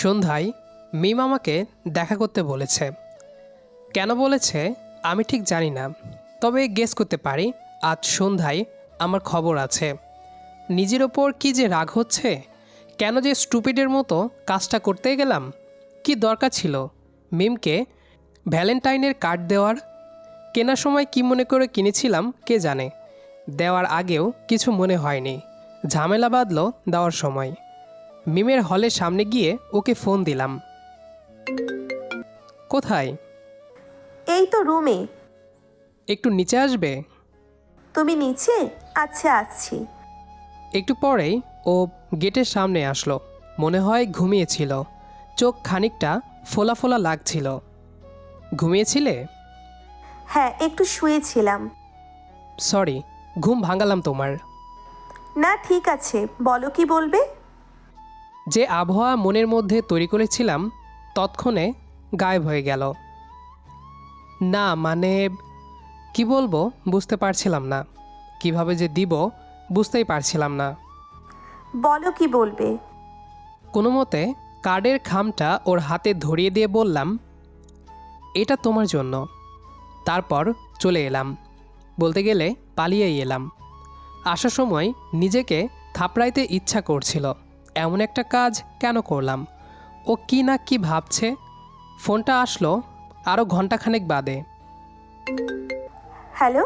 সন্ধ্যায় মিম আমাকে দেখা করতে বলেছে। কেন বলেছে আমি ঠিক জানি না, তবে গেস করতে পারি আজ সন্ধ্যায় আমার খবর আছে। নিজের ওপর কি যে রাগ হচ্ছে, কেন যে স্টুপিডের মতো কাজটা করতে গেলাম, কি দরকার ছিল মিমকে ভ্যালেন্টাইনের কার্ড দেওয়ার? কেনার সময় কি মনে করে কিনেছিলাম কে জানে, দেওয়ার আগেও কিছু মনে হয়নি, ঝামেলা বাঁধলো দেওয়ার সময়। মিমের হলের সামনে গিয়ে ওকে ফোন দিলাম। কোথায়? এই তো রুমে। একটু নিচে আসবে? তুমি নিচে? আচ্ছা আসছি। একটু পরেই ও গেটের সামনে আসলো। মনে হয় ঘুমিয়েছিল। চোখ খানিকটা ফোলা ফোলা লাগছিল। ঘুমিয়েছিলে? হ্যাঁ একটু শুয়েছিলাম। সরি ঘুম ভাঙালাম তোমার। না ঠিক আছে। বলো কি বলবে? যে আবহাওয়া মনের মধ্যে তৈরি করেছিলাম তৎক্ষণে গায়েব হয়ে গেল। না মানে কি বলব বুঝতে পারছিলাম না। কীভাবে যে দিব বুঝতেই পারছিলাম না। বলো কি বলবে? কোনো মতে কার্ডের খামটা ওর হাতে ধরিয়ে দিয়ে বললাম এটা তোমার জন্য। তারপর চলে এলাম। বলতে গেলে পালিয়েই এলাম। আসার সময় নিজেকে থাপড়াইতে ইচ্ছা করছিল। এমন একটা কাজ কেন করলাম? ও কি না কি ভাবছে? ফোনটা আসলো আরও ঘন্টাখানেক বাদে। হ্যালো?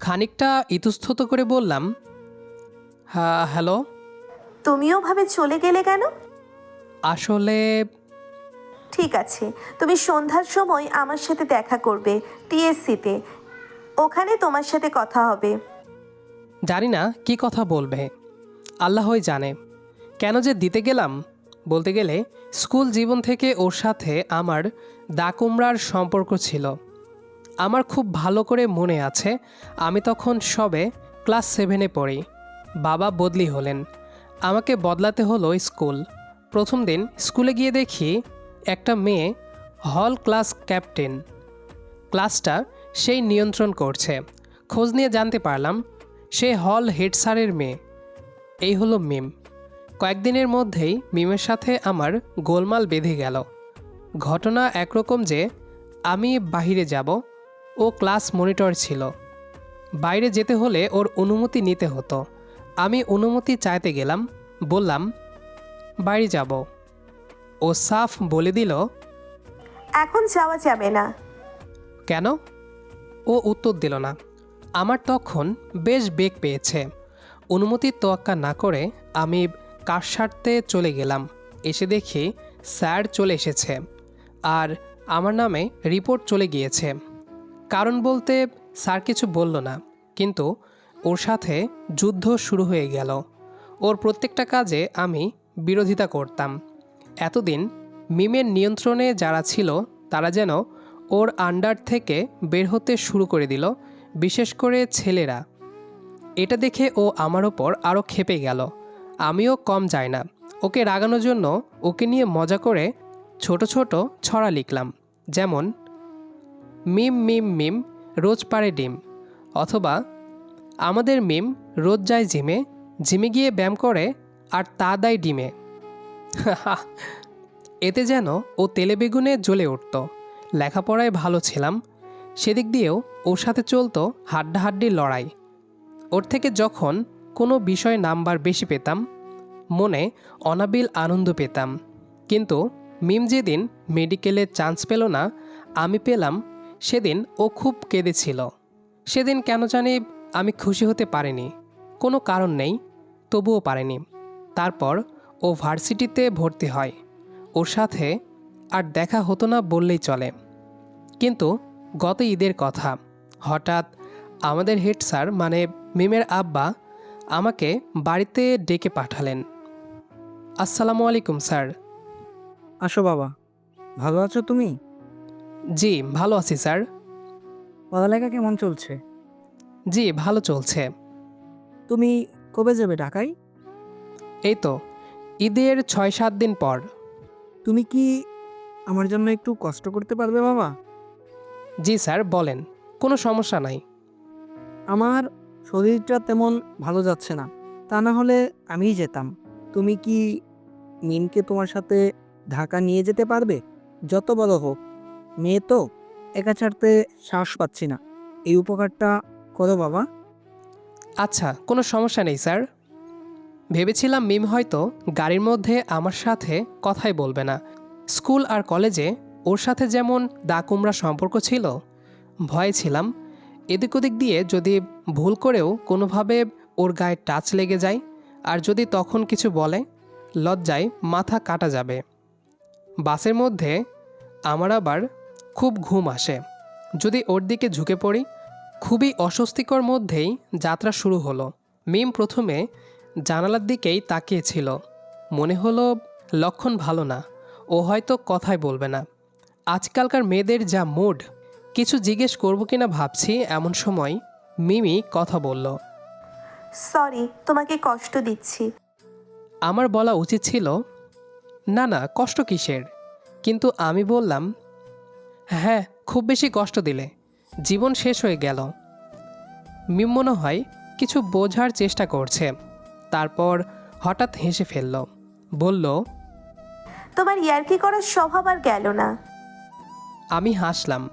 খানিকটা ইতস্তত করে বললাম হ্যাঁ হ্যালো? তুমিও ভাবে চলে গেলে কেন? আসলে ঠিক আছে তুমি সন্ধ্যার সময় আমার সাথে দেখা করবে টিএসসিতে। ওখানে তোমার সাথে কথা হবে। জানি না কি কথা বলবে। আল্লাহই জানে। কেন যে দিতে গেলাম বলতে গেলে স্কুল জীবন থেকে ওর সাথে আমার দাকুমরার সম্পর্ক ছিল। আমার খুব ভালো করে মনে আছে, আমি তখন সবে ক্লাস সেভেনে পড়ি। বাবা বদলি হলেন। আমাকে বদলাতে হলো স্কুল। প্রথম দিন স্কুলে গিয়ে দেখি একটা মেয়ে হল ক্লাস ক্যাপ্টেন। ক্লাসটা সেই নিয়ন্ত্রণ করছে। খোঁজ নিয়ে জানতে পারলাম, সে হল হেড স্যারের মেয়ে। এই হলো মিম। কয়েকদিনের মধ্যেই মিমের সাথে আমার গোলমাল বেঁধে গেল। ঘটনা একরকম যে আমি বাইরে যাব ও ক্লাস মনিটর ছিল। বাইরে যেতে হলে ওর অনুমতি নিতে হতো। আমি অনুমতি চাইতে গেলাম বললাম বাইরে যাব। ও সাফ বলে দিল এখন যাওয়া যাবে না। কেন? ও উত্তর দিল না। আমার তখন বেশ বেগ পেয়েছে। অনুমতির তোয়াক্কা না করে আমি কার স্বার্থে চলে গেলাম? এসে দেখি স্যার চলে এসেছে। আর আমার নামে রিপোর্ট চলে গিয়েছে। কারণ বলতে স্যার কিছু বলল না। কিন্তু ওর সাথে যুদ্ধ শুরু হয়ে গেল। ওর প্রত্যেকটা কাজে আমি বিরোধিতা করতাম। এতদিন মিমের নিয়ন্ত্রণে যারা ছিল, তারা যেন ওর আন্ডার থেকে বের হতে শুরু করে দিল, বিশেষ করে ছেলেরা। এটা দেখে ও আমার ওপর আরও খেপে গেল। আমিও কম যাই না। ওকে রাগানোর জন্য ওকে নিয়ে মজা করে ছোট ছোট ছড়া লিখলাম, যেমন, মিম মিম মিম, রোজ পারে ডিম। অথবা, আমাদের মিম রোজ যায় জিমে জিমে গিয়ে ব্যায়াম করে আর তা দেয় ডিমে। এতে যেন ও তেলে বেগুনে জ্বলে উঠত। লেখাপড়ায় ভালো ছিলাম। সেদিক দিয়েও ওর সাথে চলতো হাড্ডাহাড্ডির লড়াই। ওর থেকে যখন কোনো বিষয়ে নাম্বার বেশি পেতাম, মনে অনাবিল আনন্দ পেতাম। কিন্তু মিম যেদিন মেডিকেলে চান্স পেল না, আমি পেলাম, সেদিন ও খুব কেঁদেছিল। সেদিন কেন জানি আমি খুশি হতে পারিনি, কোনো কারণ নেই, তবুও পারেনি। তারপর ও ভার্সিটিতে ভর্তি হয়, ওর সাথে আর দেখা হতো না বললেই চলে। কিন্তু গত ঈদের কথা, হঠাৎ আমাদের হেড স্যার মানে মিমের আব্বা আমাকে বাড়িতে ডেকে পাঠালেন। আসসালামু আলাইকুম স্যার। আসো বাবা। ভালো আছো তুমি? জি ভালো আছি স্যার। পড়ালেখা কেমন চলছে? জি ভালো চলছে। তুমি কবে যাবে ঢাকায়? এই তো ঈদের ছয় সাত দিন পর। তুমি কি আমার জন্য একটু কষ্ট করতে পারবে বাবা? জি স্যার বলেন। কোনো সমস্যা নাই। আমার শরীরটা তেমন ভালো যাচ্ছে না। তা না হলে আমিই যেতাম। তুমি কি মিমকে তোমার সাথে ঢাকা নিয়ে যেতে পারবে? যত বড় হোক। মেয়ে তো, একা ছাড়তে সাহস পাচ্ছি না। এই উপকারটা করো বাবা। আচ্ছা কোনো সমস্যা নেই, স্যার। ভেবেছিলাম মিম হয়তো গাড়ির মধ্যে আমার সাথে কথাই বলবে না। স্কুল আর কলেজে ওর সাথে যেমন দা কুমড়া সম্পর্ক ছিল, ভয়ে ছিলাম। এদিক ওদিক দিয়ে যদি ভুল করেও কোনোভাবে ওর গায়ে টাচ লেগে যায় আর যদি তখন কিছু বলে, লজ্জায় মাথা কাটা যাবে। বাসের মধ্যে আমার আবার খুব ঘুম আসে। যদি ওর দিকে ঝুঁকে পড়ি, খুবই অস্বস্তিকর মধ্যেই যাত্রা শুরু হলো। মিম প্রথমে জানালার দিকেই তাকিয়েছিল মনে হলো লক্ষণ ভালো না, ও হয়তো কথাই বলবে না। আজকালকার মেয়েদের যা মুড কিছু জিজ্ঞেস করব কিনা ভাবছি এমন সময় মিমি কথা বলল সরি তোমাকে কষ্ট দিচ্ছি। আমার বলা উচিত ছিল না না কষ্ট কিসের? কিন্তু আমি বললাম হ্যাঁ খুব বেশি কষ্ট দিলে। জীবন শেষ হয়ে গেল। মিম মনে হয় কিছু বোঝার চেষ্টা করছে। তারপর হঠাৎ হেসে ফেলল বলল তোমার ইয়ার্কি করার স্বভাব আর গেল না। আমি হাসলাম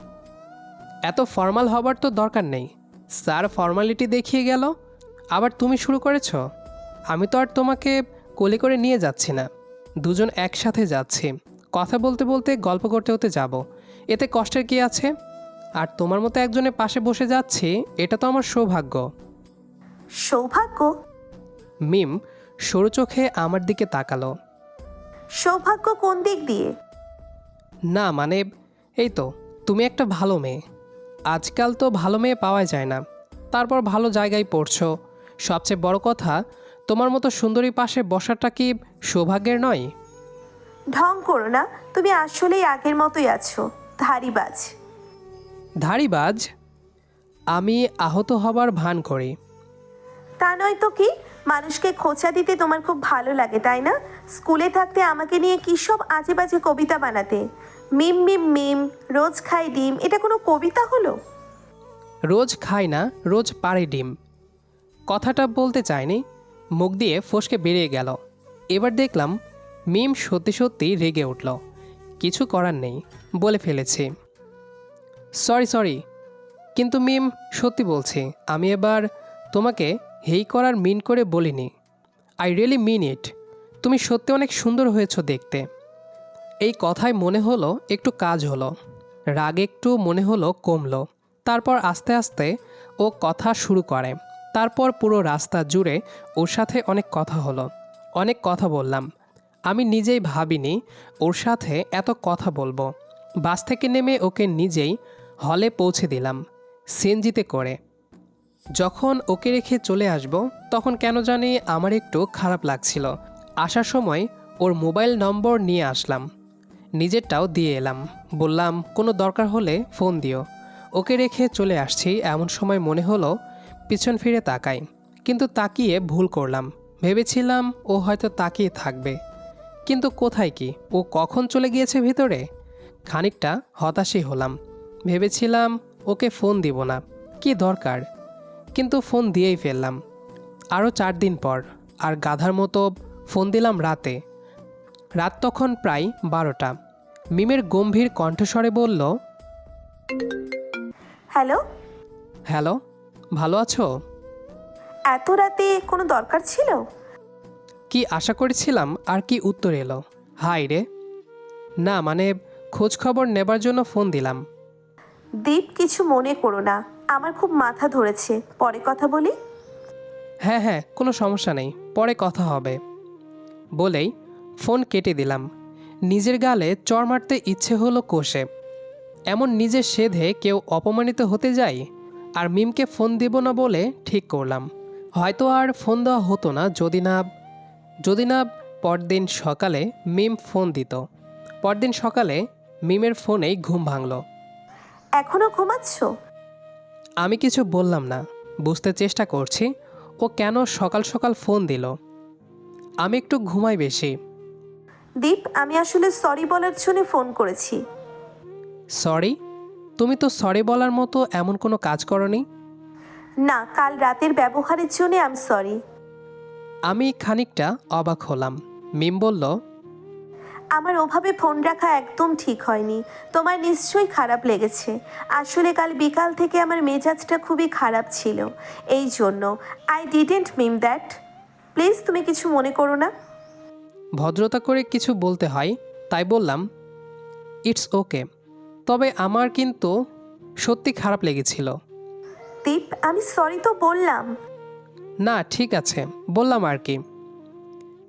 এত ফর্মাল হবার তো দরকার নেই। স্যার ফর্মালিটি দেখিয়ে গেল। আবার তুমি শুরু করেছ। আমি তো আর তোমাকে কোলে করে নিয়ে যাচ্ছি না। দুজন একসাথে যাচ্ছি। কথা বলতে বলতে গল্প করতে হতে যাব। এতে কষ্টের কি আছে? আর তোমার মতো একজনের পাশে বসে যাচ্ছি এটা তো আমার সৌভাগ্য। সৌভাগ্য? মিম সরু চোখে আমার দিকে তাকালো। সৌভাগ্য কোন দিক দিয়ে? না মানে এই তো তুমি একটা ভালো মেয়ে। আজকাল তো ভালো মেয়ে পাওয়া যায় না। তারপর ভালো জায়গায় পড়ছো। সবচেয়ে বড় কথা তোমার মতো সুন্দরী পাশে বসাটা কি সৌভাগ্যের নয়? ঢং করো না তুমি আসলেই আগের মতোই আছো। ধারিবাজ ধারিবাজ আমি আহত হবার ভান করি। তা নয় তো কি? মানুষকে খোঁচা দিতে তোমার খুব ভালো লাগে তাই না? স্কুলে থাকতে আমাকে নিয়ে কী সব আজে বাজে কবিতা বানাতে? মিম মিম মিম, রোজ খাই ডিম, এটা কোনো কবিতা হলো? রোজ খাই না, রোজ পারে ডিম। কথাটা বলতে চাইনি, মুখ দিয়ে ফসকে বেরিয়ে গেল। এবার দেখলাম মিম সত্যি সত্যি রেগে উঠল। কিছু করার নেই, বলে ফেলেছি। সরি সরি, কিন্তু মিম সত্যি বলছি, আমি এবার তোমাকে হেই করার মিন করে বলিনি। I really mean it. তুমি সত্যি অনেক সুন্দর হয়েছো দেখতে। এই কথায় মনে হলো একটু কাজ হলো, রাগ একটু মনে হলো কমলো। তারপর আস্তে আস্তে ও কথা শুরু করে। তারপর পুরো রাস্তা জুড়ে ওর সাথে অনেক কথা হলো। অনেক কথা বললাম। আমি নিজেই ভাবিনি ওর সাথে এত কথা বলব। বাস থেকে নেমে ওকে নিজেই হলে পৌঁছে দিলাম সেনজিতে করে। যখন ওকে রেখে চলে আসব, তখন কেন জানি আমার একটু খারাপ লাগছিল। আসার সময় ওর মোবাইল নম্বর নিয়ে আসলাম। নিজেরটাও দিয়ে এলাম। বললাম, কোনো দরকার হলে ফোন দিও। ওকে রেখে চলে আসছি। এমন সময় মনে হলো, পিছন ফিরে তাকাই। কিন্তু তাকিয়ে ভুল করলাম। ভেবেছিলাম ও হয়তো তাকিয়ে থাকবে। কিন্তু কোথায় কি? ও কখন চলে গিয়েছে ভিতরে? খানিকটা হতাশই হলাম। ভেবেছিলাম ওকে ফোন দিব না। কি দরকার? কিন্তু ফোন দিয়েই ফেললাম। আরও চার দিন পর। আর গাধার মতো ফোন দিলাম রাতে। রাত তখন প্রায় বারোটা। মিমের গম্ভীর কণ্ঠস্বরে বলল হ্যালো? হ্যালো ভালো আছো? এত রাতে কোনো দরকার ছিল? কি আশা করেছিলাম আর কি উত্তর এলো। হাই রে। না মানে খোঁজ খবর নেবার জন্য ফোন দিলাম। দীপ কিছু মনে করো না। আমার খুব মাথা ধরেছে। পরে কথা বলি? হ্যাঁ হ্যাঁ কোনো সমস্যা নেই। পরে কথা হবে। বলেই ফোন কেটে দিলাম। নিজের গালে চর মারতে ইচ্ছে হলো কোষে। এমন নিজের সেধে কেউ অপমানিত হতে যায়? আর মিমকে ফোন দিব না বলে ঠিক করলাম। হয়তো আর ফোন দেওয়া হতো না যদি না যদি না পরদিন সকালে মিম ফোন দিত। পরদিন সকালে মিমের ফোনেই ঘুম ভাঙলো। এখনও ঘুমাচ্ছ? আমি কিছু বললাম না। বুঝতে চেষ্টা করছি। ও কেন সকাল সকাল ফোন দিল? আমি একটু ঘুমাই বেশি। দীপ আমি আসলে সরি বলার জন্য ফোন করেছি। সরি তুমি তো সরি বলার মতো এমন কোনো কাজ করনি? না কাল রাতের ব্যবহারের জন্য আম সরি আমি খানিকটা অবাক হলাম। মিম বলল আমার ওভাবে ফোন রাখা একদম ঠিক হয়নি। তোমার নিশ্চয়ই খারাপ লেগেছে। আসলে কাল বিকাল থেকে আমার মেজাজটা খুবই খারাপ ছিল। এই জন্য I didn't mean that please তুমি কিছু মনে করো না। ভদ্রতা করে কিছু বলতে হয় তাই বললাম ইটস ওকে তবে আমার কিন্তু সত্যি খারাপ লেগেছিল। দীপ আমি সরি তো বললাম। না ঠিক আছে বললাম আর কি।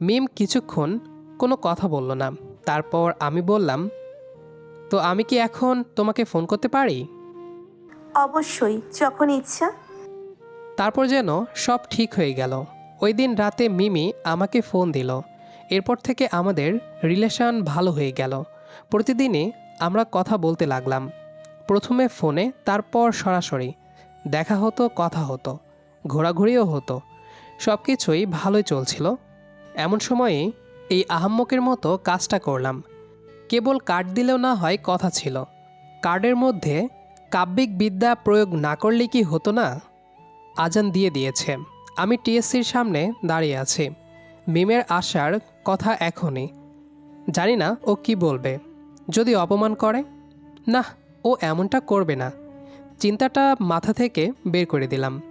মিম কিছুক্ষণ কোনো কথা বলল না। তারপর আমি বললাম তো আমি কি এখন তোমাকে ফোন করতে পারি? অবশ্যই যখন ইচ্ছা। তারপর যেন সব ঠিক হয়ে গেল। ওই দিন রাতে মিমি আমাকে ফোন দিল। এরপর থেকে আমাদের রিলেশন ভালো হয়ে গেল। প্রতিদিনই আমরা কথা বলতে লাগলাম। প্রথমে ফোনে, তারপর সরাসরি। দেখা হতো, কথা হতো। ঘোরাঘুরিও হতো। সব কিছুই ভালোই চলছিল। এমন সময়ে এই আহাম্মকের মতো কাজটা করলাম। কেবল কার্ড দিলেও না হয়, কথা ছিল। কার্ডের মধ্যে কাব্যিক বিদ্যা প্রয়োগ না করলে কি হতো না? আজান দিয়ে দিয়েছে। আমি টিএসসির সামনে দাঁড়িয়ে আছি। মিমের আসার কথা এখনই। জানি না ও কি বলবে। যদি অপমান করে? না ও এমনটা করবে না। চিন্তাটা মাথা থেকে বের করে দিলাম।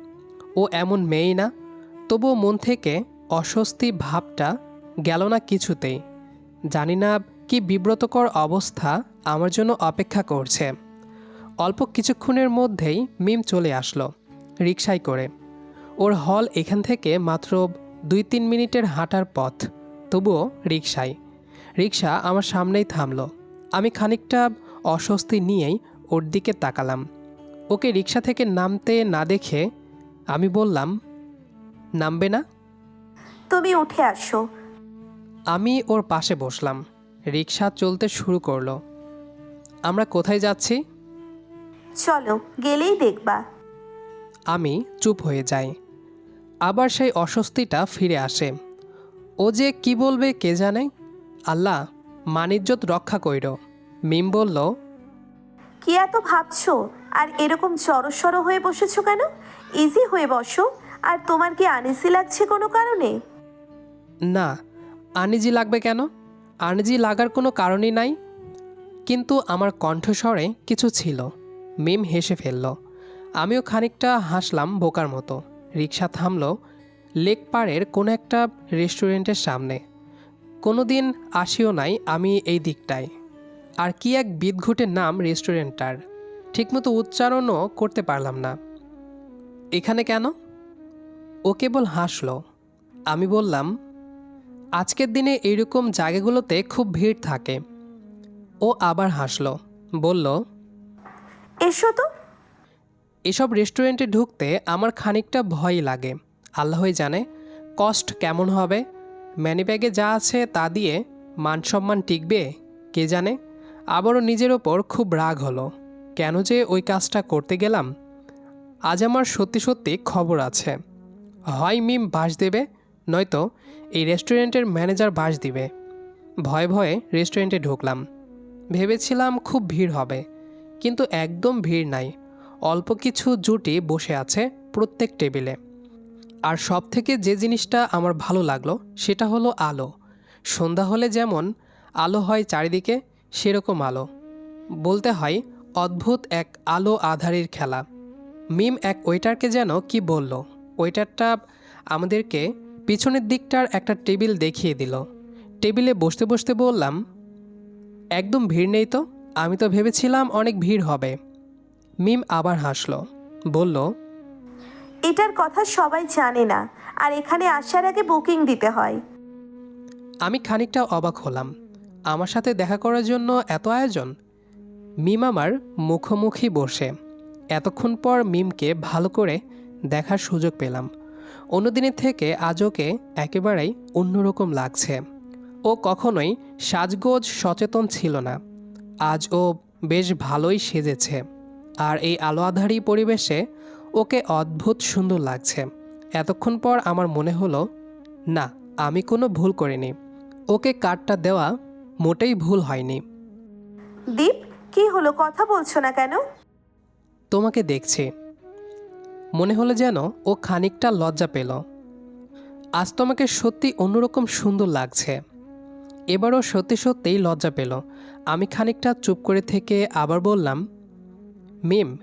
ও এমন মেয়েই না, তবুও মন থেকে অস্বস্তি ভাবটা গেল না কিছুতেই। জানি না কি বিব্রতকর অবস্থা আমার জন্য অপেক্ষা করছে। অল্প কিছুক্ষণের মধ্যেই মিম চলে আসলো, রিকশায় করে। ওর হল এখান থেকে মাত্র দুই তিন মিনিটের হাঁটার পথ তবুও রিকশায়। রিক্সা আমার সামনেই থামলো। আমি খানিকটা অস্বস্তি নিয়েই ওর দিকে তাকালাম। ওকে রিক্সা থেকে নামতে না দেখে আমি বললাম নামবে না? তুমি উঠে আসো। আমি ওর পাশে বসলাম। রিক্সা চলতে শুরু করল। আমরা কোথায় যাচ্ছি? চলো গেলেই দেখবা। আমি চুপ হয়ে যাই। আবার সেই অস্বস্তিটা ফিরে আসে। ও যে কি বলবে কে জানে? আল্লাহ মানিজ্যত রক্ষা কইর। মিম বলল কি এত ভাবছ? আর এরকম জড়সড় হয়ে বসেছো কেন? ইজি হয়ে বসো। আর তোমার কি আনিসি লাগছে কোনো কারণে? না আনিজি লাগবে কেন? আনিজি লাগার কোনো কারণই নাই। কিন্তু আমার কণ্ঠস্বরে কিছু ছিল। মিম হেসে ফেলল। আমিও খানিকটা হাসলাম বোকার মতো। রিক্সা থামল, লেক পাড়ের কোনো একটা রেস্টুরেন্টের সামনে। কোনো দিন আসিও নাই আমি এই দিকটায়। আর কি এক বিদঘুটের নাম রেস্টুরেন্টটার। ঠিকমতো উচ্চারণও করতে পারলাম না। এখানে কেন? ও কেবল হাসলো। আমি বললাম, আজকের দিনে এইরকম জায়গাগুলোতে খুব ভিড় থাকে। ও আবার হাসলো, বলল, এসো তো। এসব রেস্টুরেন্টে ঢুকতে আমার খানিকটা ভয়ই লাগে। আল্লাহই জানে কস্ট কেমন হবে? ম্যানিব্যাগে যা আছে তা দিয়ে মান সম্মান টিকবে? কে জানে? আবারও নিজের ওপর খুব রাগ হলো। কেন যে ওই কাজটা করতে গেলাম? আজ আমার সত্যি সত্যি খবর আছে। হয় মিম বাস দেবে, নয়তো এই রেস্টুরেন্টের ম্যানেজার বাস দিবে। ভয়ে ভয়ে রেস্টুরেন্টে ঢুকলাম। ভেবেছিলাম খুব ভিড় হবে, কিন্তু একদম ভিড় নাই। অল্প কিছু জুটি বসে আছে প্রত্যেক টেবিলে। আর সব থেকে যে জিনিসটা আমার ভালো লাগল, সেটা হলো আলো। সন্ধ্যা হলে যেমন আলো হয় চারিদিকে, সেরকম আলো। বলতে হয়, অদ্ভুত এক আলো আধারের খেলা। মিম এক ওয়েটারকে যেন কি বলল? ওয়েটারটা আমাদেরকে পিছনের দিকটার একটা টেবিল দেখিয়ে দিল। টেবিলে বসতে বসতে বললাম, একদম ভিড় নেই তো? আমি তো ভেবেছিলাম অনেক ভিড় হবে। মিম আবার হাসলো বলল এটার কথা সবাই জানে না আর এখানে আসার আগে বুকিং দিতে হয়। আমি খানিকটা অবাক হলাম আমার সাথে দেখা করার জন্য এত আয়োজন? মিম আমার মুখোমুখি বসে এতক্ষণ পর মিমকে ভালো করে দেখার সুযোগ পেলাম। অন্যদিনের থেকে আজ ওকে একেবারেই অন্যরকম লাগছে। ও কখনোই সাজগোজ সচেতন ছিল না আজ ও বেশ ভালোই সেজেছে। আর এই আলো আধারী পরিবেশে ওকে অদ্ভুত সুন্দর লাগছে। এতক্ষণ পর আমার মনে হলো না আমি কোনো ভুল করিনি। ওকে কার্ডটা দেওয়া মোটেই ভুল হয়নি। দীপ কি হলো? কথা বলছো না কেন? তোমাকে দেখছি। মনে হলো যেন ও খানিকটা লজ্জা পেল। আজ তোমাকে সত্যি অন্যরকম সুন্দর লাগছে। এবারও সত্যি সত্যিই লজ্জা পেল। আমি খানিকটা চুপ করে থেকে আবার বললাম মিম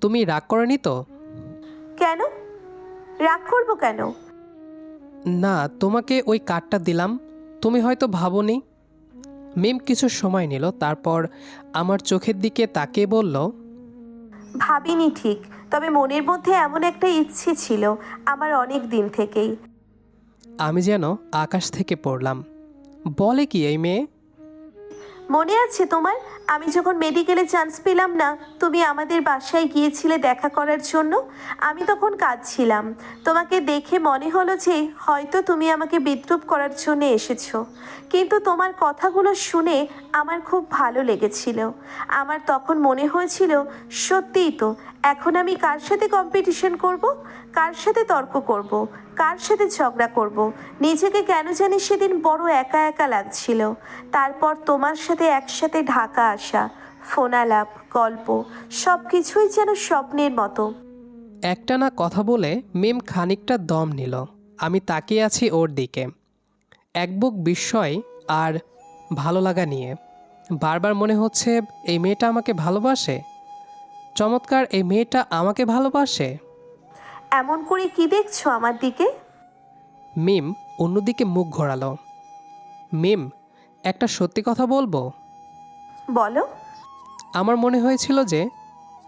তুমি রাগ করনি তো? কেন? রাগ করব কেন? না তোমাকে ওই কার্ডটা দিলাম তুমি হয়তো ভাবোনি। মিম কিছু সময় নিল তারপর আমার চোখের দিকে তাকিয়ে বলল ভাবিনি ঠিক তবে মনের মধ্যে এমন একটা ইচ্ছে ছিল আমার অনেক দিন থেকেই। আমি যেন আকাশ থেকে পড়লাম। বলে কি এই মেয়ে? মনে আছে তোমার? আমি যখন মেডিকেলে চান্স পেলাম না, তুমি আমাদের বাসায় গিয়েছিলে দেখা করার জন্য? আমি তখন কাঁদছিলাম। তোমাকে দেখে মনে হলো যে, হয়তো তুমি আমাকে বিদ্রুপ করার জন্য এসেছ। কিন্তু তোমার কথাগুলো শুনে আমার খুব ভালো লেগেছিল। আমার তখন মনে হয়েছিল, সত্যিই তো এখন আমি কার সাথে কম্পিটিশন করব? কার সাথে তর্ক করব? কার সাথে ঝগড়া করব? নিজেকে কেন জানি সেদিন বড় একা একা লাগছিল। তারপর তোমার সাথে একসাথে ঢাকা আসা, ফোনালাপ, গল্প সব কিছুই যেন স্বপ্নের মতো। একটা না কথা বলে মেম খানিকটা দম নিল। আমি তাকিয়ে আছি ওর দিকে। এক বুক বিস্ময় আর ভালো লাগা নিয়ে। বারবার মনে হচ্ছে, এই মেয়েটা আমাকে ভালোবাসে? চমৎকার এই মেয়েটা আমাকে ভালোবাসে। এমন করে কি দেখছ আমার দিকে? মিম অন্যদিকে মুখ ঘোরালো। মিম একটা সত্যি কথা বলব? বলো। আমার মনে হয়েছিল যে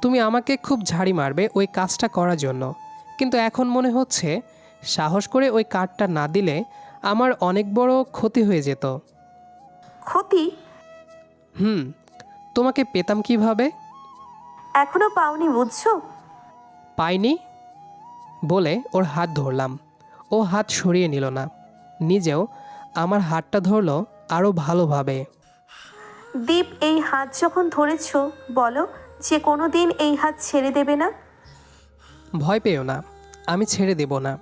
তুমি আমাকে খুব ঝাড়ি মারবে ওই কাজটা করার জন্য। কিন্তু এখন মনে হচ্ছে সাহস করে ওই কার্ডটা না দিলে আমার অনেক বড় ক্ষতি হয়ে যেত। ক্ষতি? হুম তোমাকে পেতাম কীভাবে? এখনও পাওনি বুঝছ? পাইনি? বলে ওর হাত ধরলাম। ও হাত সরিয়ে নিল না। নিজেও আমার হাতটা ধরলো আরও ভালোভাবে। দীপ এই হাত যখন ধরেছ বলো যে কোনো দিন এই হাত ছেড়ে দেবে না? ভয় পেও না আমি ছেড়ে দেব না।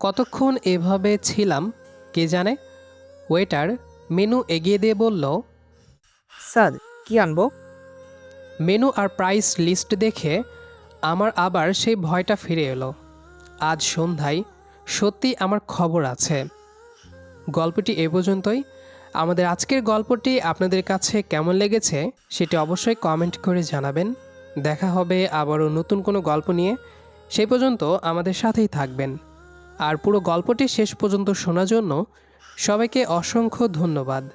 কতক্ষণ এভাবে ছিলাম কে জানে? ওয়েটার মেনু এগিয়ে দিয়ে বলল স্যার কি আনব? মেনু আর প্রাইস লিস্ট দেখে আমার আবার সেই ভয়টা ফিরে এলো। আজ সন্ধ্যায় সত্যি আমার খবর আছে। গল্পটি এ পর্যন্তই। আমাদের আজকের গল্পটি আপনাদের কাছে কেমন লেগেছে সেটি অবশ্যই কমেন্ট করে জানাবেন। দেখা হবে আবারও নতুন কোনো গল্প নিয়ে। সেই পর্যন্ত আমাদের সাথেই থাকবেন। আর পুরো গল্পটি শেষ পর্যন্ত শোনার জন্য সবাইকে অসংখ্য ধন্যবাদ।